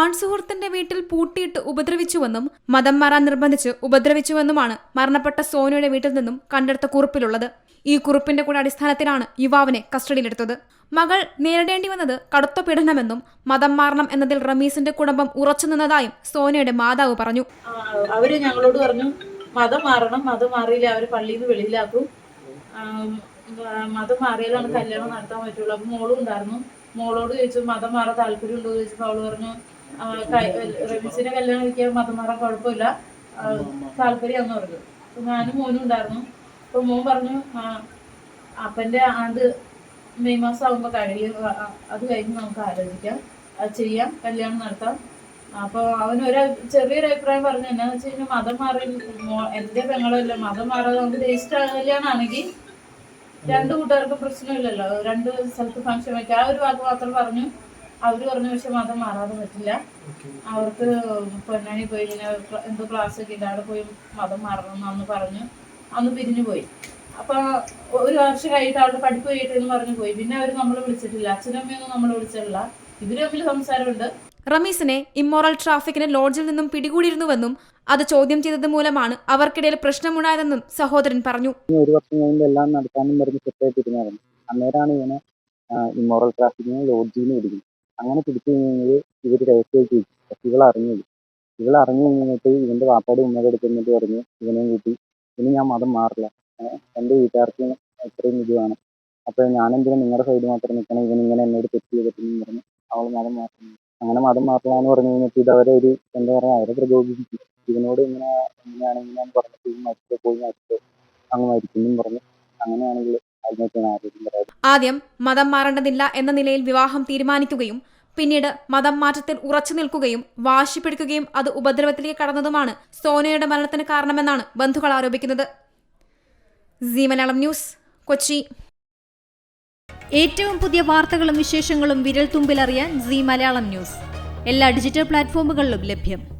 ആൺസുഹൃത്തിന്റെ വീട്ടിൽ പൂട്ടിയിട്ട് ഉപദ്രവിച്ചുവെന്നും മതം മാറാൻ നിർബന്ധിച്ച് ഉപദ്രവിച്ചുവെന്നുമാണ് മരണപ്പെട്ട സോനയുടെ വീട്ടിൽ നിന്നും കണ്ടെടുത്ത കുറിപ്പിലുള്ളത്. ഈ കുറിപ്പിന്റെ കൂടെ അടിസ്ഥാനത്തിലാണ് യുവാവിനെ കസ്റ്റഡിയിലെടുത്തത്. മകൾ നേരിടേണ്ടി വന്നത് കടുത്ത പീഡനമെന്നും മതം മാറണം എന്നതിൽ റമീസിന്റെ കുടുംബം ഉറച്ചു നിന്നതായും സോനയുടെ മാതാവ് പറഞ്ഞു. അവർ ഞങ്ങളോട് പറഞ്ഞു മതം മാറണം മതം മാറിയില്ല അവർ പള്ളിയിൽ നിന്ന് വെളിയിലാക്കും മതം മാറിയാലാണ് കല്യാണം നടത്താൻ പറ്റുള്ളൂ. അപ്പൊ മോളും ഉണ്ടായിരുന്നു. മോളോട് ചോദിച്ചു മതം മാറാൻ താല്പര്യം ഉണ്ടോ ചോദിച്ചപ്പോൾ അവൾ പറഞ്ഞു റമീസിനെ കല്യാണം കഴിക്കാൻ മതം മാറാൻ കുഴപ്പമില്ല താല്പര്യം താല്പര്യമാന്ന് പറഞ്ഞു. അപ്പൊ ഞാനും മോനും ഉണ്ടായിരുന്നു. അപ്പൊ മോൻ പറഞ്ഞു അപ്പന്റെ ആണ്ട് മെയ് മാസം ആകുമ്പോ കഴിയും അത് കഴിഞ്ഞ് നമുക്ക് ആലോചിക്കാം. അത് ചെയ്യാം കല്യാണം നടത്താം. അപ്പൊ അവനൊരു ചെറിയൊരു അഭിപ്രായം പറഞ്ഞു. എന്നാന്ന് വെച്ച് കഴിഞ്ഞാൽ മതം മാറി എന്റെ പെങ്ങളല്ല മതം മാറാതെ നമുക്ക് രജിസ്റ്റർ കല്യാണമാണെങ്കിൽ രണ്ടു കൂട്ടുകാർക്ക് പ്രശ്നമില്ലല്ലോ. രണ്ട് സ്ഥലത്ത് ഫംഗ്ഷൻ വെക്കാം ആ ഒരു വാക്ക് മാത്രം പറഞ്ഞു. അവർ പറഞ്ഞ പക്ഷെ മതം മാറാതെ പറ്റില്ല. അവർക്ക് പൊന്നാനി പോയി ഇങ്ങനെ എന്തോ ക്ലാസ് ഒക്കെ ഉണ്ട്. അവിടെ പോയി മതം മാറണം എന്ന് അന്ന് പറഞ്ഞു. അന്ന് പിരിഞ്ഞു പോയി. അപ്പൊ ഒരു വർഷം കഴിഞ്ഞിട്ട് അവിടെ പഠിപ്പ് കഴിയട്ടെ എന്ന് പറഞ്ഞു പോയി. പിന്നെ അവർ നമ്മളെ വിളിച്ചിട്ടില്ല. അച്ഛനമ്മയൊന്നും നമ്മളെ വിളിച്ചിട്ടില്ല. ഇവർ തമ്മിൽ സംസാരമുണ്ട്. റമീസിനെ ഇമ്മോറൽ ട്രാഫിക്കിന് ലോഡ്ജിൽ നിന്നും പിടികൂടിയിരുന്നുവെന്നും അത് ചോദ്യം ചെയ്തത് മൂലമാണ് അവർക്കിടയിൽ പ്രശ്നമുണ്ടായതെന്നും സഹോദരൻ പറഞ്ഞു. ഒരു വർഷം കഴിയുമ്പോൾ എല്ലാം നടത്താനും പറഞ്ഞ് സെറ്റായിട്ടിരുന്നായിരുന്നു അന്നേരമാണ് ഇവനെ ഇമ്മോറൽ ട്രാഫിക്കിനെ ലോഡ്ജിൽ നിന്ന് പിടിക്കുന്നത്. അങ്ങനെ പിടിച്ചു കഴിഞ്ഞാൽ ഇവർ രഹസ്യമായിട്ട് വെച്ചു പക്ഷെ ഇവൾ ഇവളറിഞ്ഞു കഴിഞ്ഞിട്ട് ഇവന്റെ വാപ്പയുടെ ഉമ്മയുടെ അടുത്ത് എന്നിട്ട് പറഞ്ഞു ഇവനെയും കൂട്ടി. ഇനി ഞാൻ മതം മാറില്ല. എന്റെ വീട്ടുകാർക്ക് ഇത്രയും ഇത് വേണം. അപ്പൊ ഞാനെന്തിനാ നിങ്ങളുടെ സൈഡ് മാത്രം നിൽക്കണം ഇവനിങ്ങനെ എന്നോട് തെറ്റ് ചെയ്തിട്ടെന്ന് പറഞ്ഞു. അവൾ മതം മാറ്റുന്നു അങ്ങനെ മതം മാറില്ല എന്ന് പറഞ്ഞു കഴിഞ്ഞിട്ട് ഇത് അവരെ ഒരു എന്താ പറയാ അവരെ പ്രകോപിപ്പിച്ചു ഇവനോട് ഇങ്ങനെ ഇങ്ങനെയാന്ന് പറഞ്ഞിട്ട് ഇവൻ മരിച്ചോ പോയി മരിച്ചോ? അങ്ങ് മരിക്കുന്നും പറഞ്ഞു. അങ്ങനെയാണെങ്കിൽ ആദ്യം മതം മാറേണ്ടതില്ല എന്ന നിലയിൽ വിവാഹം തീരുമാനിക്കുകയും പിന്നീട് മതം മാറ്റത്തിൽ ഉറച്ചു നിൽക്കുകയും വാശി അത് ഉപദ്രവത്തിലേക്ക് കടന്നതുമാണ് സോനയുടെ മരണത്തിന് കാരണമെന്നാണ് ബന്ധുക്കൾ ആരോപിക്കുന്നത്. മലയാളം ന്യൂസ് കൊച്ചി. ഏറ്റവും പുതിയ വാർത്തകളും വിശേഷങ്ങളും വിരൽ തുമ്പിലറിയാൻ സി മലയാളം ന്യൂസ്. എല്ലാ ഡിജിറ്റൽ പ്ലാറ്റ്ഫോമുകളിലും ലഭ്യം.